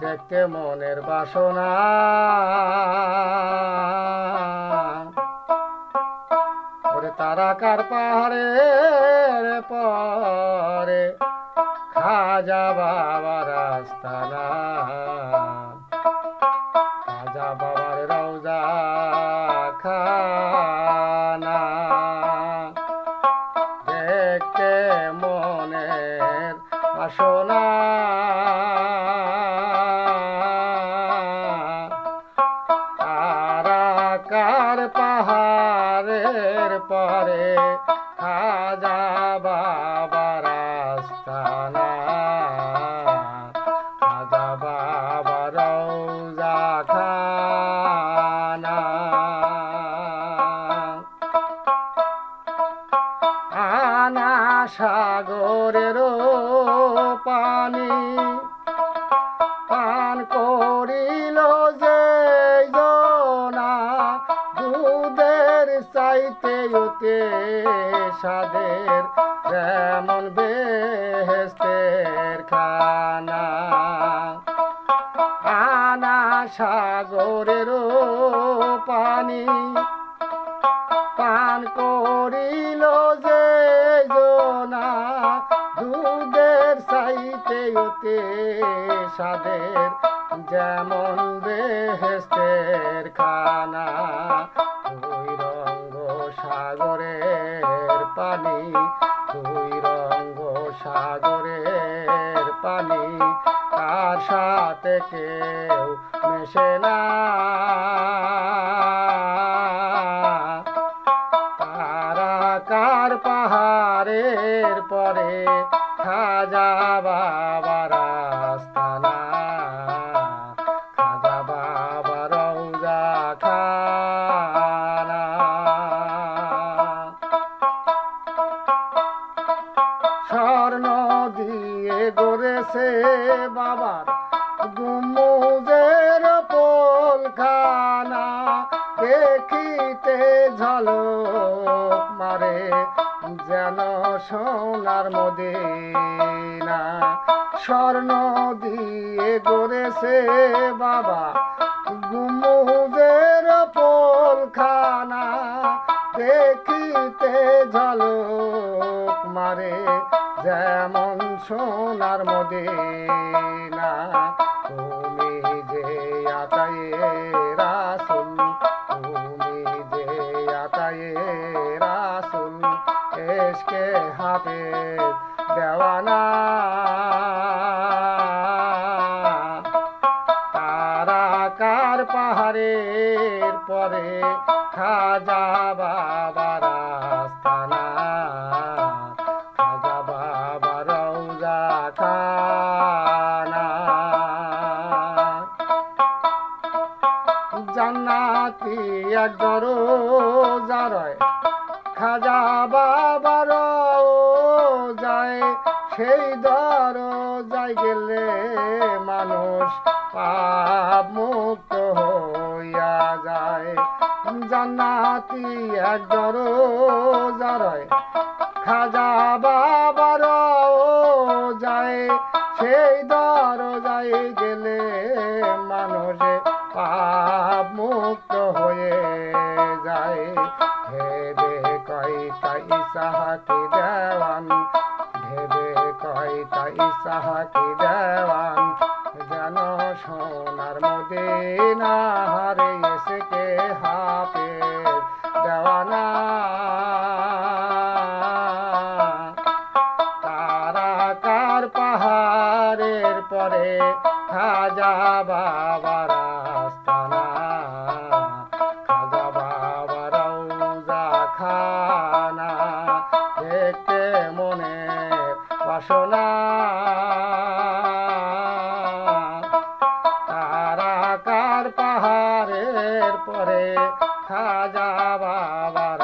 দেখতে মনের বাসনা। ওরে তারাকার পাহাড়ের পরে খাজা বাবার আস্তানা খাজা বাবার রওজা খানা। দেখতে মনের বাসনা। পাহাড়ের পরে খাজা বাবা রাস্তানা খাজা বাবা রৌজা খানা। আনা সাগরের চাইতে ওতে সাদের যেমন বেহেস্তের খানা। আনা সাগরের পানি পান করিল যে জোনা। দুধের চাইতে ওতে সাদের যেমন বেহেস্তের খানা। সাগরের পানি ওই রঙ্গ সাগরের পানি। তার সাথে কেউ মেশে না। তারাকার পাহাড়ের পরে, খাজা বাবার গড়েছে বাবার গুমুজের পোলখানা, দেখিতে ঝলক মারে, যেন সোনার মদিনা। স্বর্ণ দিয়ে গড়েছে বাবা গুমুজের পোলখানা, দেখিতে ঝলক মারে, যেমন সোনার মদিনা, তুমি যে আতায়ে রাসুল, তুমি যে আতায়ে রাসুল, এসকে হাতে দেওয়ানা। তারাকার পাহাড়ের পরে খাজা বাবার জান্নাতি এক খাজা বাবার যায়, সেই দরজায় গেলে মানুষ পাপ মুক্ত হইয়া যায়। জান্নাতি এক দরজারয়, খাজা বাবার ইসাহাতি দেওয়ান ভেবে কয়টা ইসাহাতি দেওয়ান যেন সোনার মদিনা হারে এসে কে হাফে দেওয়ানা তারাকার পাহাড়ের পরে খাজা বাবার আস্তানা। বাসনা। তারাকার পাহাড়ের পরে খাজা বাবার